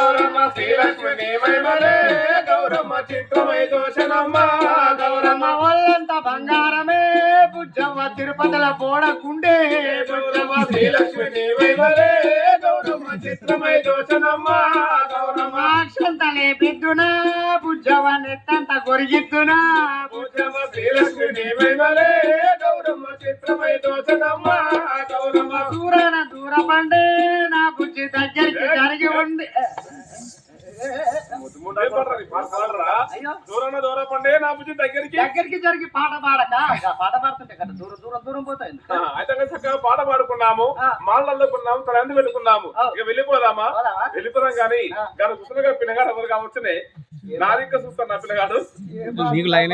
గౌరమ్మ శ్రీలక్ష్మి దేవైమలే గౌరమ్మ చిత్రమై దోషనమ్మ. గౌరమ్మ ఒళ్ళంత బంగారమే. బుజ్జమ్మ తిరుపతిల పోడకుండే గౌరమ్మ శ్రీలక్ష్మి దేవైమలే గౌరమ్మ చిత్రమై దోషనమ్మ. గౌరమ్మ అక్షంత లేపిద్దునా బుజ్జవ్వ నెత్తంత కొరిగిద్దునా బుజ్జమ్మ శ్రీలక్ష్మి దేవైమలే గౌరమ్మ చిత్రమై దోషనమ్మ. గౌరమ్మ దూరాన దూరపండే నా బుజ్జి దగ్గరికి జరిగి దూరన్న దూరం పండే నా బుద్ధి దగ్గరికి దగ్గరికి జరిగి పాట పాడక పాట పాడుతుంటే కదా దూరం దూరం దూరం పోతాయి అయితే చక్కగా పాట పాడుకున్నాము. మాలల్లుకున్నాము తన ఎందుకు వెళ్ళుకున్నాము. ఇక వెళ్ళిపోదామా పోదామా? వెళ్ళిపోదాం కానీ. గారు చూస్తున్నగా పిల్లగాడు ఎవరు కావచ్చునే నాదిక్క చూస్తాను నా పిల్లగాడు. నీకు లైన్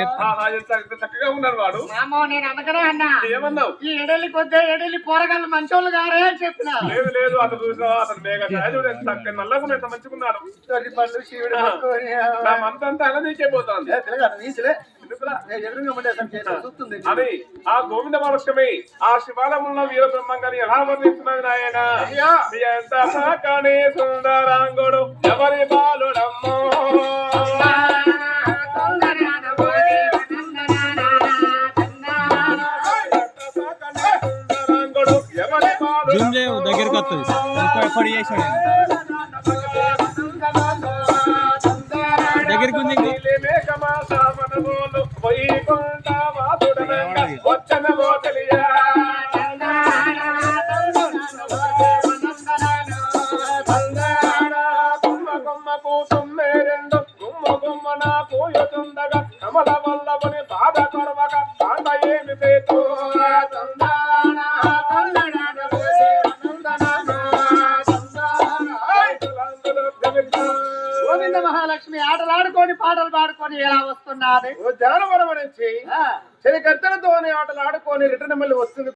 చక్కగా ఉన్నాడు వాడు. మామో నేను అనకనే అన్నా. ఏమన్నావు? ఈ ఎడలి కొద్దే ఎడలి పోరగాళ్ళు మంచోళ్ళు గారే అని చెప్పిన. లేదు లేదు అతను చూసినావా అతను మేఘ చూడు ఎంత చక్కగా నల్లగా ఎంత మంచిగున్నాడు నా మనసంతా అలా చూస్తుంది. అది ఆ గోవింద మహర్షమి ఆ శివాలయంలో వీర బ్రహ్మంగాని ఎలా వర్ణిస్తున్నది నాయన? అయ్యా. ఎంత సుందరాంగుడు ఎవరి బాలుడమ్మో? జూమ్ చేయవు దగ్గరికి వస్తుంది. దగ్గరికి ఉంది మహాలక్ష్మి ఆటలాడుకొని పాటలు పాడుకొని ఎలా వస్తున్నది? ఓ జానవరం నుంచి శని కర్తనతోనే ఆటలు ఆడుకొని రిటర్న్ మళ్ళీ వస్తుంది.